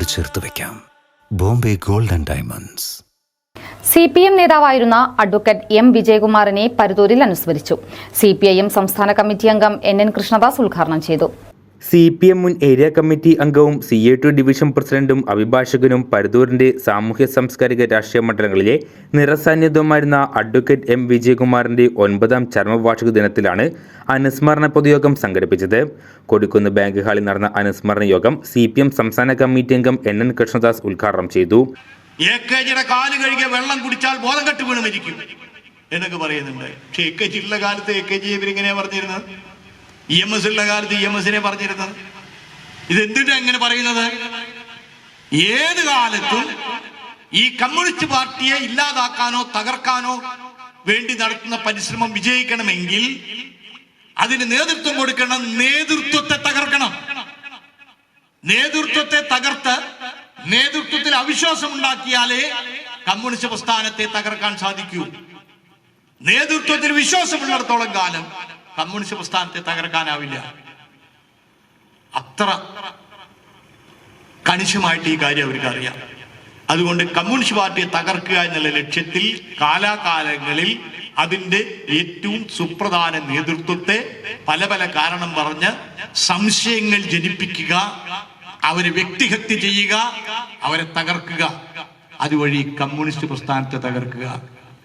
ചേർത്ത് വെക്കാം. Bombay gold and diamonds. C P M നേതാവായിരുന്ന അഡ്വക്കേറ്റ് എം വിജയകുമാറിനെ പരുതൂരിൽ അനുസ്മരിച്ചു. സി പി ഐ എം സംസ്ഥാന കമ്മിറ്റി അംഗം എൻ എൻ കൃഷ്ണദാസ് ഉദ്ഘാടനം ചെയ്തു. സി പി എം മുൻ ഏരിയ കമ്മിറ്റി അംഗവും സി എ ടു ഡിവിഷൻ പ്രസിഡന്റും അഭിഭാഷകനും പരുതൂരിന്റെ സാമൂഹ്യ സാംസ്കാരിക രാഷ്ട്രീയ മണ്ഡലങ്ങളിലെ നിറസാന്നിധ്യവുമായിരുന്ന അഡ്വക്കേറ്റ് എം വിജയകുമാറിന്റെ ഒൻപതാം ചരമവാർഷിക ദിനത്തിലാണ് അനുസ്മരണ പൊതുയോഗം സംഘടിപ്പിച്ചത്. കൊടിക്കുന്ന് ബാങ്ക് ഹാളിൽ നടന്ന അനുസ്മരണ യോഗം സി പി എം സംസ്ഥാന കമ്മിറ്റി അംഗം എൻ എൻ കൃഷ്ണദാസ് ഉദ്ഘാടനം ചെയ്തു. വെള്ളം കുടിച്ചാൽ ബോധം കെട്ട് എന്നൊക്കെ പറയുന്നുണ്ട്. പക്ഷെ എ കെ ജി ഉള്ള കാലത്ത് എ കെ ജി ഇവരിങ്ങനെ പറഞ്ഞിരുന്നത്? ഇ എം എസ് ഉള്ള കാലത്ത് ഇ എം എസിനെ പറഞ്ഞിരുന്നത്. ഇത് എന്തിനാ എങ്ങനെ പറയുന്നത്? ഏത് കാലത്തും ഈ കമ്മ്യൂണിസ്റ്റ് പാർട്ടിയെ ഇല്ലാതാക്കാനോ തകർക്കാനോ വേണ്ടി നടത്തുന്ന പരിശ്രമം വിജയിക്കണമെങ്കിൽ അതിന് നേതൃത്വം കൊടുക്കണം നേതൃത്വത്തെ തകർക്കണം. നേതൃത്വത്തെ തകർത്ത് നേതൃത്വത്തിൽ അവിശ്വാസം ഉണ്ടാക്കിയാലേ കമ്മ്യൂണിസ്റ്റ് പ്രസ്ഥാനത്തെ തകർക്കാൻ സാധിക്കൂ. നേതൃത്വത്തിൽ വിശ്വാസമുള്ളിടത്തോളം കാലം കമ്മ്യൂണിസ്റ്റ് പ്രസ്ഥാനത്തെ തകർക്കാനാവില്ല. അത്ര കണിശമായിട്ട് ഈ കാര്യം അവർക്ക് അറിയാം അതുകൊണ്ട് കമ്മ്യൂണിസ്റ്റ് പാർട്ടിയെ തകർക്കുക എന്നുള്ള ലക്ഷ്യത്തിൽ കാലാകാലങ്ങളിൽ അതിന്റെ ഏറ്റവും സുപ്രധാന നേതൃത്വത്തെ പല പല കാരണം പറഞ്ഞ് സംശയങ്ങൾ ജനിപ്പിക്കുക അവരെ വ്യക്തിഹത്യ ചെയ്യുക അവരെ തകർക്കുക. അതുവഴി കമ്മ്യൂണിസ്റ്റ് പ്രസ്ഥാനത്തെ തകർക്കുക.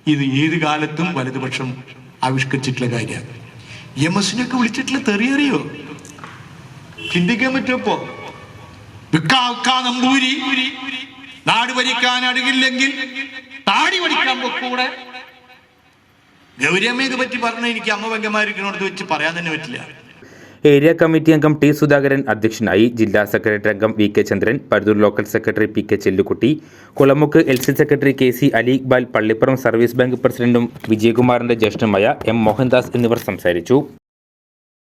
ഇത് ഏത് കാലത്തും വലതുപക്ഷം ആവിഷ്കരിച്ചിട്ടുള്ള കാര്യമാണ്. എം എസിനൊക്കെ വിളിച്ചിട്ടില്ല തെറിയറിയോ? ചിന്തിക്കാൻ പറ്റുമപ്പോ നമ്പൂരി. നാട് ഭരിക്കാൻ അടുകില്ലെങ്കിൽ താടി പഠിക്കാൻ പൊക്കൂടെ? ഗൗരിയമ്മയെ പറ്റി പറഞ്ഞ എനിക്ക് അമ്മ വെങ്കമാരിക്കണോടത്ത് വെച്ച് പറയാൻ തന്നെ പറ്റില്ല. ഏരിയ കമ്മിറ്റി അംഗം ടി സുധാകരൻ അധ്യക്ഷനായി ജില്ലാ സെക്രട്ടറി അംഗം V K Chandran Paruthur local secretary P K Chellukutty Kulamukku L C secretary K C Ali Iqbal Pallippuram service bank പ്രസിഡന്റും വിജയകുമാറിന്റെ ജ്യേഷ്ഠനുമായ എം മോഹൻദാസ് എന്നിവർ സംസാരിച്ചു.